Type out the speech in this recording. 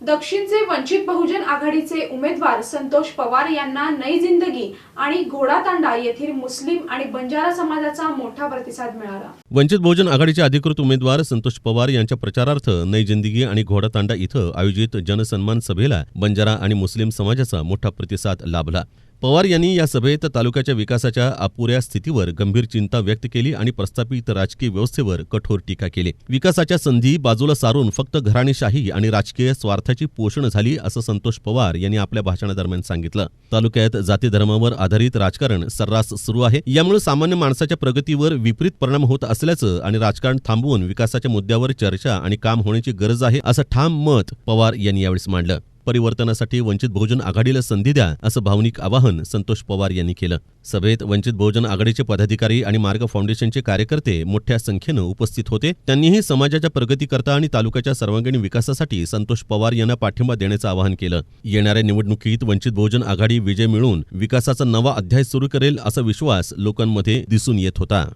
दक्षिणचे वंचित बहुजन आघाडीचे उमेदवार संतोष पवार यांना नई जिंदगी आणि घोडातांडा येथील मुस्लिम आणि बंजारा समाजाचा मोठा प्रतिसाद मिळाला. वंचित बहुजन आघाडीचे अधिकृत उमेदवार संतोष पवार यांच्या प्रचारार्थ नई जिंदगी आणि घोडातांडा इथं आयोजित जनसन्मान सभेला बंजारा आणि मुस्लिम समाजाचा मोठा प्रतिसाद लाभला. पवार यांनी या सभेत तालुक्याच्या विकासाच्या अपुऱ्या स्थितीवर गंभीर चिंता व्यक्त केली आणि प्रस्थापित राजकीय व्यवस्थेवर कठोर टीका केली. विकासाच्या संधी बाजूला सारून फक्त घराणेशाही आणि राजकीय स्वार्थाची पोषण झाली असं संतोष पवार यांनी आपल्या भाषणादरम्यान सांगितलं. तालुक्यात जाती धर्मावर आधारित राजकारण सर्रास सुरू आहे. यामुळे सामान्य माणसाच्या प्रगतीवर विपरीत परिणाम होत असल्याचं आणि राजकारण थांबवून विकासाच्या मुद्द्यावर चर्चा आणि काम होण्याची गरज आहे असं ठाम मत पवार यांनी यावेळी मांडलं. परिवर्तनासाठी वंचित बहुजन आघाडीला संधी द्या असं भावनिक आवाहन संतोष पवार यांनी केलं. सभेत वंचित बहुजन आघाडीचे पदाधिकारी आणि मार्ग फाउंडेशनचे कार्यकर्ते मोठ्या संख्येनं उपस्थित होते. त्यांनीही समाजाच्या प्रगतीकरता आणि तालुक्याच्या सर्वांगीण विकासासाठी संतोष पवार यांना पाठिंबा देण्याचं आवाहन केलं. येणाऱ्या निवडणुकीत वंचित बहुजन आघाडी विजय मिळवून विकासाचा नवा अध्याय सुरू करेल असा विश्वास लोकांमध्ये दिसून येत होता.